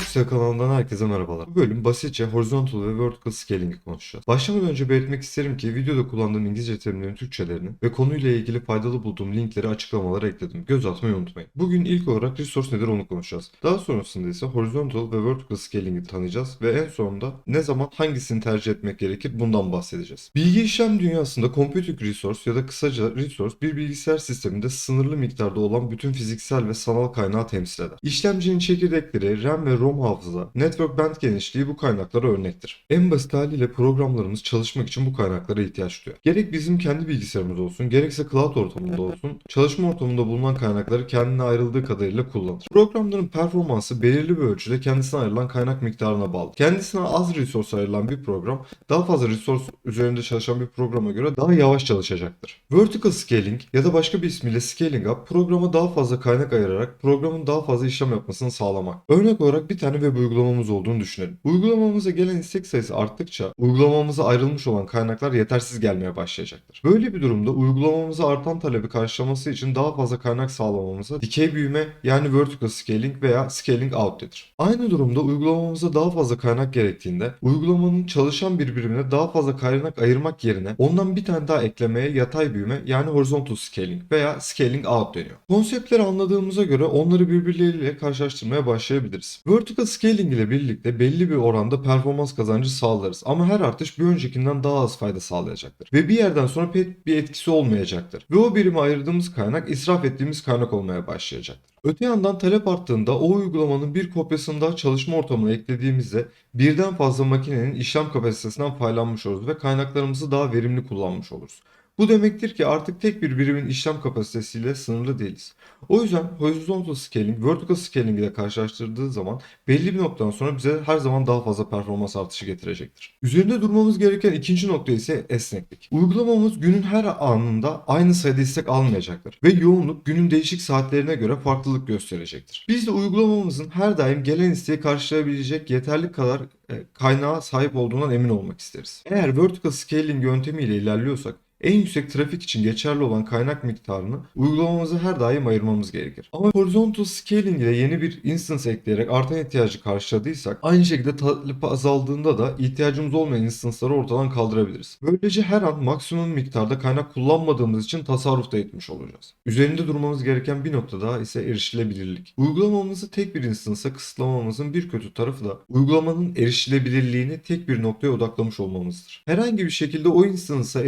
Foxtel kanalından herkese merhabalar. Bu bölüm basitçe horizontal ve vertical scaling'i konuşacağız. Başlamadan önce belirtmek isterim ki videoda kullandığım İngilizce terimlerin Türkçelerini ve konuyla ilgili faydalı bulduğum linkleri açıklamalara ekledim. Göz atmayı unutmayın. Bugün ilk olarak resource nedir onu konuşacağız. Daha sonrasında ise horizontal ve vertical scaling'i tanıyacağız ve en sonunda ne zaman hangisini tercih etmek gerekir bundan bahsedeceğiz. Bilgi işlem dünyasında computing resource ya da kısaca resource bir bilgisayar sisteminde sınırlı miktarda olan bütün fiziksel ve sanal kaynağı temsil eder. İşlemcinin çekirdekleri, RAM ve ROM hafıza, network band genişliği bu kaynaklara örnektir. En basit haliyle programlarımız çalışmak için bu kaynaklara ihtiyaç duyar. Gerek bizim kendi bilgisayarımız olsun, gerekse cloud ortamında olsun, çalışma ortamında bulunan kaynakları kendine ayrıldığı kadarıyla kullanır. Programların performansı belirli bir ölçüde kendisine ayrılan kaynak miktarına bağlı. Kendisine az resource ayrılan bir program, daha fazla resource üzerinde çalışan bir programa göre daha yavaş çalışacaktır. Vertical scaling ya da başka bir ismiyle scaling up, programa daha fazla kaynak ayırarak programın daha fazla işlem yapmasını sağlamak. Örnek olarak bir tane web uygulamamız olduğunu düşünelim. Uygulamamıza gelen istek sayısı arttıkça uygulamamıza ayrılmış olan kaynaklar yetersiz gelmeye başlayacaktır. Böyle bir durumda uygulamamıza artan talebi karşılaması için daha fazla kaynak sağlamamıza dikey büyüme yani vertical scaling veya scaling out denir. Aynı durumda uygulamamıza daha fazla kaynak gerektiğinde uygulamanın çalışan bir birimine daha fazla kaynak ayırmak yerine ondan bir tane daha eklemeye yatay büyüme yani horizontal scaling veya scaling out deniyor. Konseptleri anladığımıza göre onları birbirleriyle karşılaştırmaya başlayabiliriz. Vertical scaling ile birlikte belli bir oranda performans kazancı sağlarız ama her artış bir öncekinden daha az fayda sağlayacaktır. Ve bir yerden sonra pek bir etkisi olmayacaktır. Ve o birime ayırdığımız kaynak israf ettiğimiz kaynak olmaya başlayacaktır. Öte yandan talep arttığında o uygulamanın bir kopyasını daha çalışma ortamına eklediğimizde birden fazla makinenin işlem kapasitesinden faydalanmış oluruz ve kaynaklarımızı daha verimli kullanmış oluruz. Bu demektir ki artık tek bir birimin işlem kapasitesiyle sınırlı değiliz. O yüzden horizontal scaling, vertical scaling ile karşılaştırdığı zaman belli bir noktadan sonra bize her zaman daha fazla performans artışı getirecektir. Üzerinde durmamız gereken ikinci nokta ise esneklik. Uygulamamız günün her anında aynı sayıda istek almayacaktır ve yoğunluk günün değişik saatlerine göre farklılık gösterecektir. Biz de uygulamamızın her daim gelen isteği karşılayabilecek yeterli kadar e, kaynağa sahip olduğundan emin olmak isteriz. Eğer vertical scaling yöntemiyle ilerliyorsak en yüksek trafik için geçerli olan kaynak miktarını uygulamamıza her daim ayırmamız gerekir. Ama horizontal scaling ile yeni bir instance ekleyerek artan ihtiyacı karşıladıysak aynı şekilde talep azaldığında da ihtiyacımız olmayan instance'ları ortadan kaldırabiliriz. Böylece her an maksimum miktarda kaynak kullanmadığımız için tasarruf da etmiş olacağız. Üzerinde durmamız gereken bir nokta daha ise erişilebilirlik. Uygulamamızı tek bir instance'a kısıtlamamızın bir kötü tarafı da uygulamanın erişilebilirliğini tek bir noktaya odaklamış olmamızdır. Herhangi bir şekilde o instance'a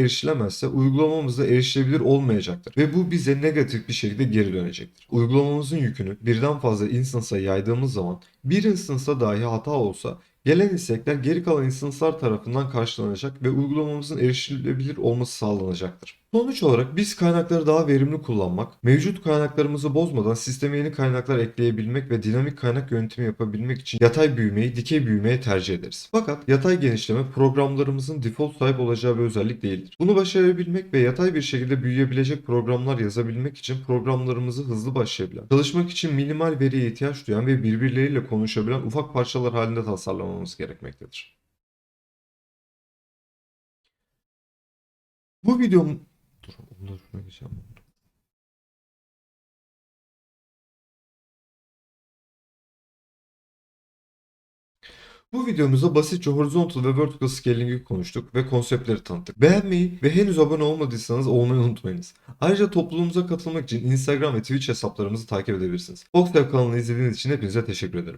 erişilemezse uygulamamızda erişilebilir olmayacaktır ve bu bize negatif bir şekilde geri dönecektir. Uygulamamızın yükünü birden fazla instance'a yaydığımız zaman bir instance'da dahi hata olsa gelen istekler geri kalan instance'lar tarafından karşılanacak ve uygulamamızın erişilebilir olması sağlanacaktır. Sonuç olarak biz kaynakları daha verimli kullanmak, mevcut kaynaklarımızı bozmadan sisteme yeni kaynaklar ekleyebilmek ve dinamik kaynak yönetimi yapabilmek için yatay büyümeyi dikey büyümeye tercih ederiz. Fakat yatay genişleme programlarımızın default sahip olacağı bir özellik değildir. Bunu başarabilmek ve yatay bir şekilde büyüyebilecek programlar yazabilmek için programlarımızı hızlı başlayabilen, çalışmak için minimal veriye ihtiyaç duyan ve birbirleriyle konuşabilen ufak parçalar halinde tasarlamamız gerekmektedir. Bu videom... Dur, onları şuna geçeceğim. Bu videomuzda basitçe horizontal ve vertical scaling'i konuştuk ve konseptleri tanıttık. Beğenmeyi ve henüz abone olmadıysanız olmayı unutmayınız. Ayrıca topluluğumuza katılmak için Instagram ve Twitch hesaplarımızı takip edebilirsiniz. Foxtel kanalını izlediğiniz için hepinize teşekkür ederim.